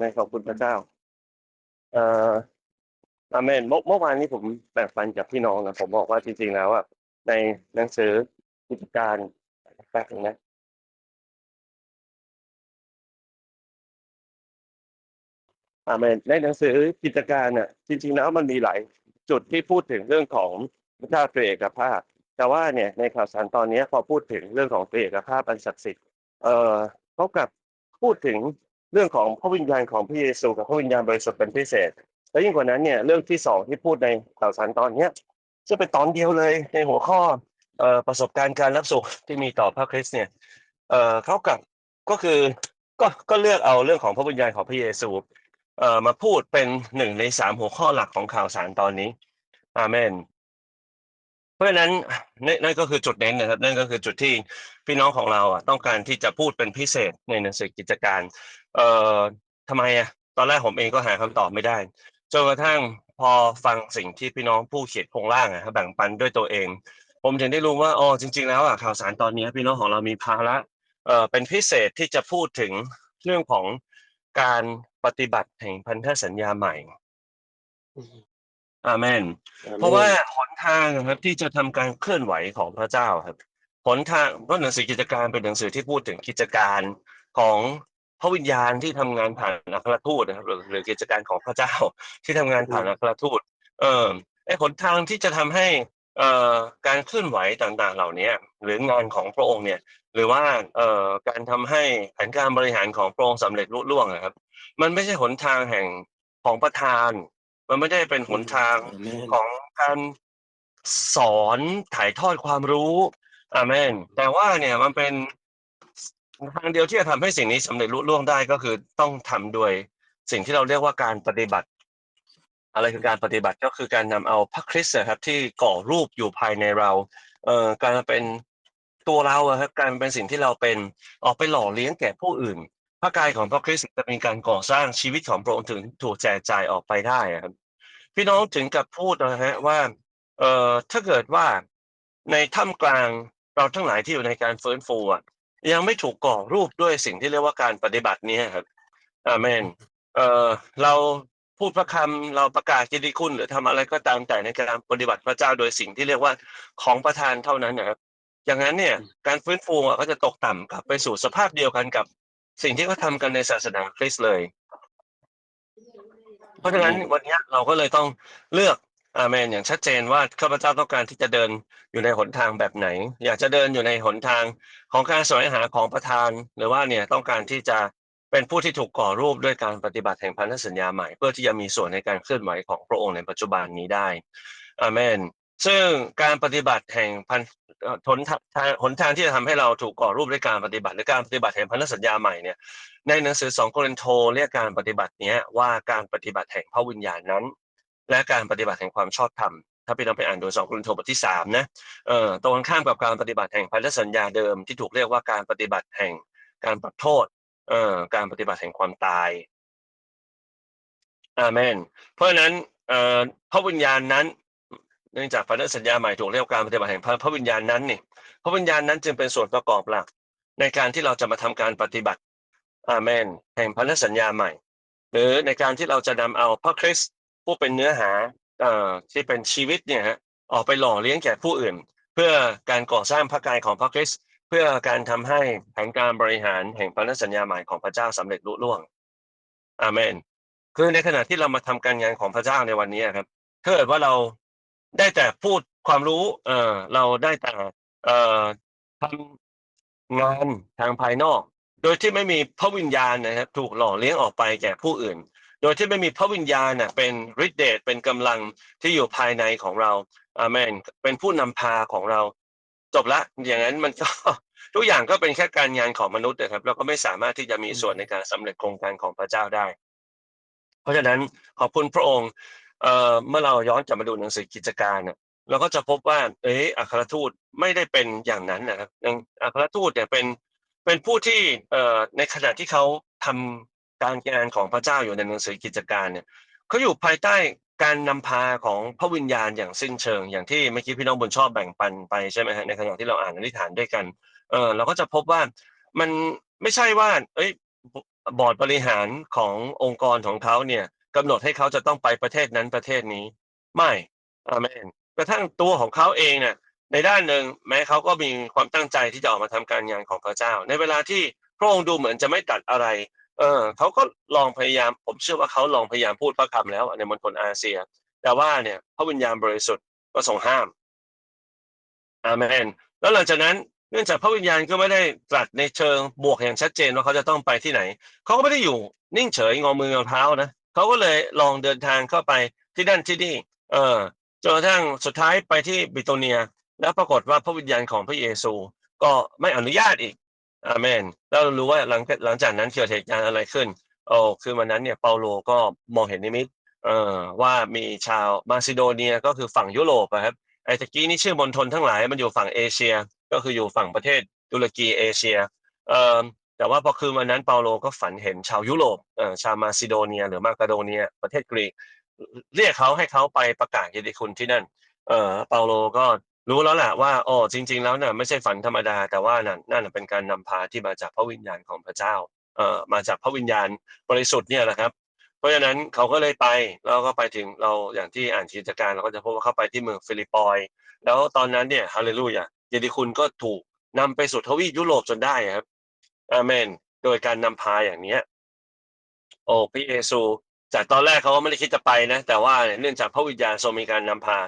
ในขอบคุณพระเจ้า เอ่ออาเมนเมื่อเมื่อวานนี้ผมแบ่งปันกับพี่น้องนะผมบอกว่าจริงๆแล้วอะในหนังสือกิจการแป๊บนึงนะอาเมนในหนังสือกิจการน่ะ จริง ๆ แล้วมันมีหลายจุดที่พูดถึงเรื่องของพระเจ้าตรีเอกภาพ แต่ว่าเนี่ยในข่าวสารตอนนี้พอพูดถึงเรื่องของตรีเอกภาพอันศักดิ์สิทธิ์เอ่อเขากลับพูดถึง เรื่องของพระวิญญาณของพระเยซูกับพระวิญญาณบริสุทธิ์เป็นพิเศษ แล้วยิ่งกว่านั้นเนี่ยเรื่องที่สองที่พูดในข่าวสารตอนเนี้ยจะเป็นตอนเดียวเลยในหัวข้ออประสบการณ์การรับสุขที่มีต่อพระคริสต์เนี่ยเขากับก็คือก็ก็เลือกเอาเรื่องของพระวิญญาณของพระเยซูมาพูดเป็นหนึ่งในสามหัวข้อหลักของข่าวสารตอนนี้อาเมนเพราะฉะนั้นนั่นนั่นก็คือจุดเน้นนะครับ นั่นก็คือจุดที่พี่น้องของเราอะต้องการที่จะพูดเป็นพิเศษในหนังสือกิจการ เอ่อทำไมอะตอนแรกผมเองก็หาคำตอบไม่ได้จนกระทั่งพอฟังสิ่งที่พี่น้องผู้เขียนโครงร่างอะแบ่งปันด้วยตัวเอง ผมถึงได้รู้ว่าอ๋อจริง ๆ แล้วอะข่าวสารตอนนี้พี่น้องของเรามีภาระเอ่อเป็นพิเศษที่จะพูดถึงเรื่องของการปฏิบัติแห่งพันธสัญญาใหม่อาเมน เพราะว่าหนทางนะครับที่จะทำการเคลื่อนไหวของพระเจ้าครับหนทางเพราะหนังสือกิจการเป็นหนังสือที่พูดถึงกิจการของ พระวิญญาณที่ทำงานผ่านอัครทูตนะครับหรือหรือกิจการของพระเจ้าที่ทำงานผ่านอัครทูต เออไอ้หนทางที่จะทำให้เอ่อการเคลื่อนไหวต่างๆ เหล่านี้หรืองานของพระองค์เนี่ย หรือว่าเอ่อการทำให้แผนการบริหารของพระองค์สำเร็จลุล่วงนะครับ มันไม่ใช่หนทางแห่งของประธาน มันไม่ได้เป็นหนทางของการสอนถ่ายทอดความรู้อาเมนแต่ว่าเนี่ยมันเป็น ทางเดียวที่จะทำให้สิ่งนี้สำเร็จลุล่วงได้ก็คือต้องทำโดยสิ่งที่เราเรียกว่าการปฏิบัติ อะไรคือการปฏิบัติก็คือการนำเอาพระคริสต์นะครับที่ก่อรูปอยู่ภายในเราเอ่อการมาเป็นตัวเราอะครับการเป็นสิ่งที่เราเป็นออกไปหล่อเลี้ยงแก่ผู้อื่น พระกายของพระคริสต์จะมีการก่อสร้างชีวิตของพระองค์ถึงถูกแจกจ่ายออกไปได้อะครับ พี่น้องถึงกับพูดนะฮะว่าเอ่อถ้าเกิดว่าในท่ามกลางเราทั้งหลายที่อยู่ในการฟื้นฟูอะ ยังไม่ถูกก่อรูปด้วยสิ่งที่เรียกว่าการปฏิบัตินี้ครับอาเมนเอ่อเราพูดพระคำเราประกาศกิตติคุณ หรือทำอะไรก็ตามแต่ในการปฏิบัติพระเจ้าโดยสิ่งที่เรียกว่าของประทานเท่านั้นนะครับอย่างนั้นเนี่ยการฟื้นฟูอะก็จะตกต่ำกลับไปสู่สภาพเดียวกันกับสิ่งที่เขาทำกันในศาสนาคริสต์เลย เพราะฉะนั้นวันนี้เราก็เลยต้องเลือก อาเมนอย่างชัดเจนว่าข้าพเจ้าต้องการที่จะเดินอยู่ในหนทางแบบไหน อยากจะเดินอยู่ในหนทางของการสวงหาของประทาน หรือว่าเนี่ยต้องการที่จะเป็นผู้ที่ถูกก่อรูปด้วยการปฏิบัติแห่งพันธสัญญาใหม่ เพื่อที่จะมีส่วนในการเคลื่อนไหวของพระองค์ในปัจจุบันนี้ได้อาเมนซึ่งการปฏิบัติแห่งพันหนทางหนทางที่จะทำให้เราถูกก่อรูปด้วยการปฏิบัติหรือการปฏิบัติแห่งพันธสัญญาใหม่เนี่ยในหนังสือ2โครินโตเรียกการปฏิบัติเนี้ยว่าการปฏิบัติแห่งพระวิญญาณนั้น และการปฏิบัติแห่งความชอบธรรมถ้าพี่น้องไปอ่านดู2โครินโตบทที่3นะเอ่อตรงข้ามกับการปฏิบัติแห่งพันธสัญญาเดิมที่ถูกเรียกว่าการปฏิบัติแห่งการปรับโทษเอ่อการปฏิบัติแห่งความตายอาเมนเพราะฉะนั้นเอ่อพระวิญญาณนั้นเนื่องจากพันธสัญญาใหม่ถูกเรียกว่าการปฏิบัติแห่งพระวิญญาณนั้นนี่พระวิญญาณนั้นจึงเป็นส่วนประกอบหลักในการที่เราจะมาทำการปฏิบัติอาเมนแห่งพันธสัญญาใหม่ หรือในการที่เราจะนำเอาพระคริสต์ ผู้เป็นเนื้อหาอที่เป็นชีวิตเนี่ยฮะออกไปหล่อเลี้ยงแก่ผู้อื่น เพื่อการก่อสร้างพระกายของพระคริสต์เพื่อการทำให้แผนการบริหารแห่งพันธสัญญาใหม่ของพระเจ้าสำเร็จลุล่วงอาเมน คือในขณะที่เรามาทำการงานของพระเจ้าในวันนี้ครับถ้าเกิดว่าเราได้แต่พูดความรู้ เออเราได้แต่เอ่อทำงานทางภายนอก โดยที่ไม่มีพระวิญญาณนะครับ ถูกหล่อเลี้ยงออกไปแก่ผู้อื่น โดยที่ไม่มีพระวิญญาณน่ะเป็นฤทธิเดชเป็นกำลังที่อยู่ภายในของเราอาเมนเป็นผู้นำพาของเรา จบละอย่างนั้นมันก็ทุกอย่างก็เป็นแค่การงานของมนุษย์นะครับแล้วก็ไม่สามารถที่จะมีส่วนในการสำเร็จโครงการของพระเจ้าได้ เพราะฉะนั้นขอบคุณพระองค์เอ่อเมื่อเราย้อนกลับมาดูหนังสือกิจการเนี่ยเราก็จะพบว่า เอ๊ะอัครทูตไม่ได้เป็นอย่างนั้นนะครับอัครทูตเนี่ยเป็นเป็นผู้ที่เอ่อในขณะที่เขาทำ การงานของพระเจ้าอยู่ในหนังสือกิจการเนี่ยเขาอยู่ภายใต้การนำพาของพระวิญญาณอย่างสิ้นเชิง อย่างที่เมื่อกี้พี่น้องบุญชอบแบ่งปันไปใช่ไหมฮะในขณะที่เราอ่านอธิษฐานด้วยกันเออเราก็จะพบว่ามันไม่ใช่ว่า เอ้ยบอร์ดบริหารขององค์กรของเขาเนี่ยกำหนดให้เขาจะต้องไปประเทศนั้นประเทศนี้ ไม่อาเมนกระทั่งตัวของเขาเองเนี่ยในด้านหนึ่งแม้เขาก็มีความตั้งใจที่จะออกมาทำการงานของพระเจ้า ในเวลาที่พระองค์ดูเหมือนจะไม่ตัดอะไร เออเขาก็ลองพยายาม ผมเชื่อว่าเขาลองพยายามพูดพระคำแล้วในมณฑลอาเซีย แต่ว่าเนี่ยพระวิญญาณบริสุทธิ์ก็ทรงห้ามอาเมน แล้วหลังจากนั้นเนื่องจากพระวิญญาณก็ไม่ได้ตรัสในเชิงบวกอย่างชัดเจนว่าเขาจะต้องไปที่ไหน เขาก็ไม่ได้อยู่นิ่งเฉยงอมืองอเท้านะเขาก็เลยลองเดินทางเข้าไปที่ด้านที่นี่ เออจนกระทั่งสุดท้ายไปที่บิโตเนีย แล้วปรากฏว่าพระวิญญาณของพระเยซู ก็ไม่อนุญาตอีก อาเมนแล้วเรารู้ว่าหลังหลังจากนั้นเกิดเหตุการณ์อะไรขึ้นโอ้คือวันนั้นเนี่ยเปาโลก็มองเห็นนิมิตเอ่อว่ามีชาวมาซิโดเนียก็คือฝั่งยุโรปอะครับไอ้ตะกี้นี่ชื่อมณฑลทั้งหลายมันอยู่ฝั่งเอเชีย ก็คืออยู่ฝั่งประเทศตุรกีเอเชียเอ่อแต่ว่าพอคืนวันนั้นเปาโลก็ฝันเห็นชาวยุโรปเอ่อชาวมาซิโดเนีย หรือมาคาโดเนีย ประเทศกรีกเรียกเขาให้เขาไปประกาศเยรติคุณที่นั่นเอ่อเปาโลก็ รู้แล้วแหละว่าอ๋อจริง ๆ แล้วน่ะไม่ใช่ฝันธรรมดา แต่ว่านั่นนั่นนะเป็นการนำพาที่มาจากพระวิญญาณของพระเจ้าเอ่อมาจากพระวิญญาณบริสุทธิ์เนี่ยแหละครับ เพราะฉะนั้นเขาก็เลยไปแล้วก็ไปถึงเราอย่างที่อ่านกิจการเราก็จะพบว่าเขาไปที่เมืองฟิลิปปอยส์แล้วตอนนั้นเนี่ยฮาเลลูยาเยรติคุณก็ถูกนำไปสู่ทวีปยุโรปจนได้ครับอาเมน โดยการนำพาอย่างเนี้ย โอ้พระเยซู จากตอนแรกเขาก็ไม่ได้คิดจะไปนะ แต่ว่าเนื่องจากพระวิญญาณทรงมีการนำพา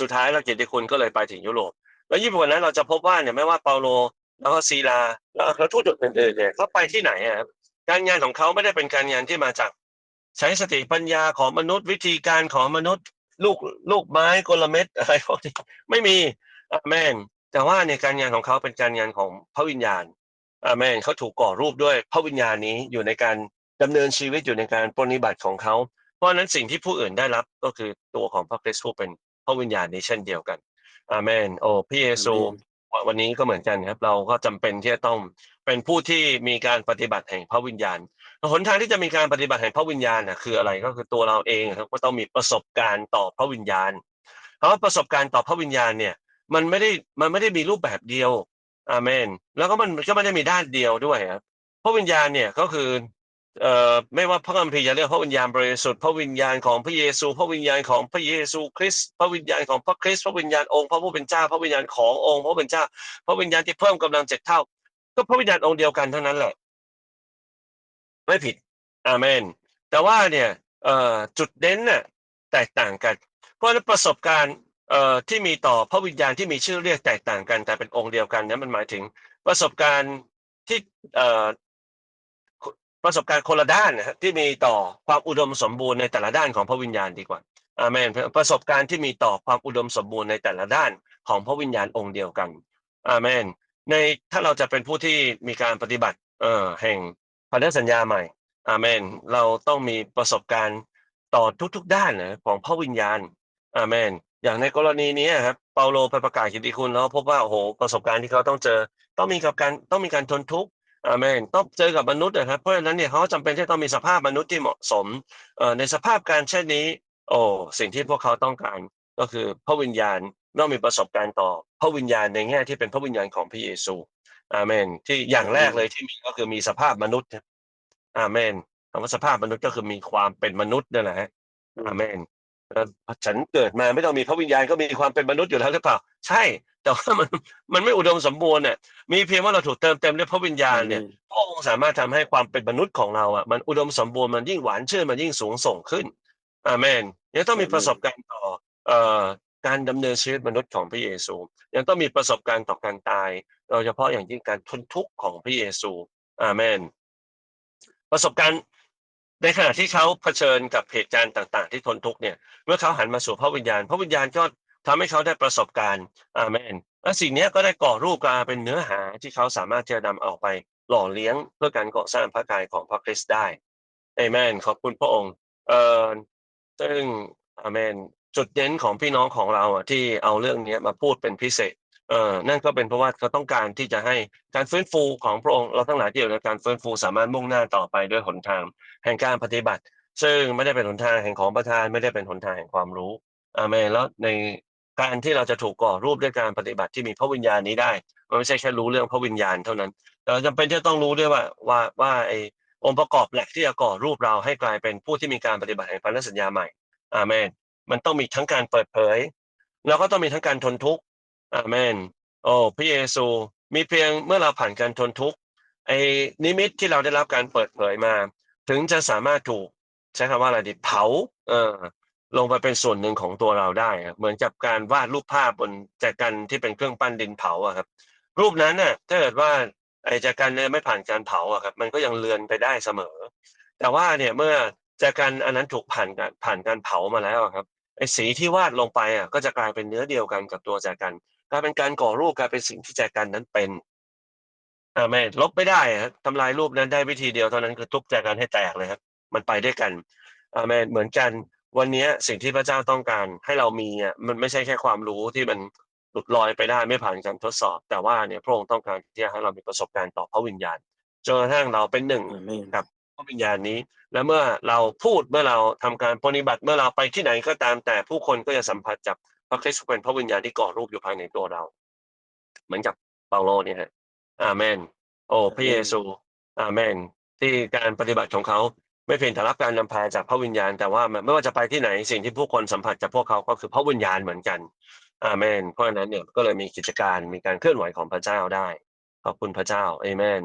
สุดท้ายเราเกียรติคุณก็เลยไปถึงยุโรป แล้วยิ่งกว่านั้นเราจะพบว่าเนี่ยไม่ว่าเปาโลแล้วก็ซีลาแล้วเขาทูตอื่นๆเนี่ยเขาไปที่ไหนอะการงานของเขาไม่ได้เป็นการงานที่มาจาก ใช้สติปัญญาของมนุษย์วิธีการของมนุษย์ ลูกลูกไม้กลเม็ดอะไรพวกนี้ไม่มีอาเมนแต่ว่าในการงานของเขาเป็นการงานของพระวิญญาณอาเมนเขาถูกก่อรูปด้วยพระวิญญาณนี้อยู่ในการดำเนินชีวิตอยู่ในการปฏิบัติของเขา เพราะฉะนั้นสิ่งที่ผู้อื่นได้รับก็คือตัวของพระคริสต์ผู้เป็น พระวิญญาณนี้เช่นเดียวกันอาเมนโอ้พระเยซูวันนี้ก็เหมือนกันครับ เราก็จำเป็นที่จะต้องเป็นผู้ที่มีการปฏิบัติแห่งพระวิญญาณหนทางที่จะมีการปฏิบัติแห่งพระวิญญาณน่ะคืออะไรก็คือตัวเราเองครับก็ต้องมีประสบการณ์ต่อพระวิญญาณเพราะว่าประสบการณ์ต่อพระวิญญาณเนี่ยมันไม่ได้มันไม่ได้มีรูปแบบเดียวอาเมน แล้วก็มันก็ไม่ได้มีด้านเดียวด้วยครับพระวิญญาณเนี่ยก็คือ เอ่อไม่ว่าพระคัมภีร์จะเรียกพระวิญญาณบริสุทธิ์พระวิญญาณของพระเยซู พระวิญญาณของพระเยซูคริสต์พระวิญญาณของพระคริสต์พระวิญญาณองค์พระผู้เป็นเจ้า พระวิญญาณขององค์พระผู้เป็นเจ้า พระวิญญาณที่เพิ่มกำลังเจ็ดเท่า ก็พระวิญญาณองค์เดียวกันเท่านั้นแหละ ไม่ผิดอาเมน แต่ว่าเนี่ยเอ่อจุดเด่นน่ะแตกต่างกัน เพราะประสบการณ์เอ่อที่มีต่อพระวิญญาณที่มีชื่อเรียกแตกต่างกัน แต่เป็นองค์เดียวกันนั้นมันหมายถึงประสบการณ์ที่เอ่อ ประสบการณ์คนละด้านนะที่มีต่อความอุดมสมบูรณ์ในแต่ละด้านของพระวิญญาณดีกว่าอาเมนประสบการณ์ที่มีต่อความอุดมสมบูรณ์ในแต่ละด้านของพระวิญญาณองค์เดียวกันอาเมนในถ้าเราจะเป็นผู้ที่มีการปฏิบัติเอ่อแห่งพันธสัญญาใหม่อาเมนเราต้องมีประสบการณ์ต่อทุกๆ ด้านนะของพระวิญญาณอาเมนอย่างในกรณีนี้ครับเปาโลไปประกาศกิตติคุณแล้วพบว่าโอ้โหประสบการณ์ที่เขาต้องเจอ ต้องมีกับการต้องมีการทนทุกข์ อาเมนต้องเจอกับมนุษย์นะครับ เพราะฉะนั้นเนี่ยเขาจำเป็นที่ต้องมีสภาพมนุษย์ที่เหมาะสมเอ่อในสภาพการเช่นนี้ โอ้สิ่งที่พวกเขาต้องการก็คือพระวิญญาณต้องมีประสบการณ์ต่อพระวิญญาณในแง่ที่เป็นพระวิญญาณของพระเยซู อาเมน ที่อย่างแรกเลยที่มีก็คือมีสภาพมนุษย์ครับอาเมนคำว่าสภาพมนุษย์ก็คือมีความเป็นมนุษย์นั่นแหละฮะอาเมนแล้ว ฉันเกิดมาไม่ต้องมีพระวิญญาณก็มีความเป็นมนุษย์อยู่แล้วหรือเปล่า ใช่ แต่ว่ามันมันไม่อุดมสมบูรณ์เนี่ยมีเพียงว่าเราถูกเติมเต็มด้วยพระวิญญาณเนี่ยพระองค์สามารถทำให้ความเป็นมนุษย์ของเราอะมันอุดมสมบูรณ์มันยิ่งหวานชื่นมันยิ่งสูงส่งขึ้นอาเมนยังต้องมีประสบการณ์ต่อเอ่อการดำเนินชีวิตมนุษย์ของพระเยซู ยังต้องมีประสบการณ์ต่อการตายโดยเฉพาะอย่างยิ่งการทนทุกข์ของพระเยซูอาเมนประสบการณ์ ในขณะที่เขาเผชิญกับเหตุการณ์ต่าง ๆ ที่ทนทุกข์เนี่ยเมื่อเขาหันมาสู่พระวิญญาณ พระวิญญาณก็ทำให้เขาได้ประสบการณ์อาเมนและสิ่งนี้ก็ได้ก่อรูปกลาเป็นเนื้อหาที่เขาสามารถจะนำออกไปหล่อเลี้ยงเพื่อการก่อสร้างพระกายของพระคริสต์ได้เอเมนขอบคุณพระองค์เอ่อซึ่งอาเมนจุดเด่นของพี่น้องของเราอะที่เอาเรื่องนี้มาพูดเป็นพิเศษ เอ่อนั่นก็เป็นเพราะว่าเขาต้องการที่จะให้การฟื้นฟูของพระองค์เราทั้งหลายที่อยู่ในการฟื้นฟูสามารถมุ่งหน้าต่อไปด้วยหนทางแห่งการปฏิบัติ ซึ่งไม่ได้เป็นหนทางแห่งของประทานไม่ได้เป็นหนทางแห่งความรู้อาเมนแล้วในการที่เราจะถูกก่อรูปด้วยการปฏิบัติที่มีพระวิญญาณนี้ได้ มันไม่ใช่แค่รู้เรื่องพระวิญญาณเท่านั้นเราจำเป็นที่จะต้องรู้ด้วยว่าว่าว่าไอ้องค์ประกอบหละที่จะก่อรูปเราให้กลายเป็นผู้ที่มีการปฏิบัติแห่งพันธสัญญาใหม่อาเมนมันต้องมีทั้งการเปิดเผย แล้วก็ต้องมีทั้งการทนทุกข์ อาเมน โอ้พระเยซู มีเพียงเมื่อเราผ่านการทนทุกข์ไอ้นิมิตที่เราได้รับการเปิดเผยมา ถึงจะสามารถถูกใช้คำว่าอะไรดีเผา เออ ลงไปเป็นส่วนหนึ่งของตัวเราได้ เหมือนกับการวาดรูปภาพบนแจกันที่เป็นเครื่องปั้นดินเผาอะครับ รูปนั้นน่ะถ้าเกิดว่าไอ้แจกันเนี่ยไม่ผ่านการเผาอะครับ มันก็ยังเลือนไปได้เสมอ แต่ว่าเนี่ยเมื่อแจกันอันนั้นถูกผ่านการผ่านการเผามาแล้วครับไอ้สีที่วาดลงไปอะก็จะกลายเป็นเนื้อเดียวกันกับตัวแจกัน กลายเป็นการก่อรูปกลายเป็นสิ่งที่แจกันนั้นเป็นอ่าไม่ลบไม่ได้ครับทำลายรูปนั้นได้วิธีเดียวเท่านั้นคือทุบแจกันให้แตกเลยครับ มันไปด้วยกันอาเมนเหมือนกัน วันนี้สิ่งที่พระเจ้าต้องการให้เรามีอะมันไม่ใช่แค่ความรู้ที่มันหลุดลอยไปได้ไม่ผ่านการทดสอบ แต่ว่าเนี่ยพระองค์ต้องการที่จะให้เรามีประสบการณ์ต่อพระวิญญาณจนกระทั่งเราเป็นหนึ่งอาเมนครับพระวิญญาณนี้ และเมื่อเราพูดเมื่อเราทำการปฏิบัติเมื่อเราไปที่ไหนก็ตามแต่ผู้คนก็จะสัมผัสจากพ ระคริสต์เป็นพระวิญญาณที่ก่อรูปอยู่ภายในตัวเรา เหมือนกับเปาโลเนี่ยฮะอาเมน โอ้พระเยซูอาเมน ที่การปฏิบัติของเขาไม่เพียงแต่รับการนำพาจากพระวิญญาณ แต่ว่าไม่ว่าจะไปที่ไหนสิ่งที่ผู้คนสัมผัสจากพวกเขาก็คือพระวิญญาณเหมือนกันอาเมนเพราะฉะนั้นเนี่ยก็เลยมีกิจการมีการเคลื่อนไหวของพระเจ้าได้ขอบคุณพระเจ้าเอเมน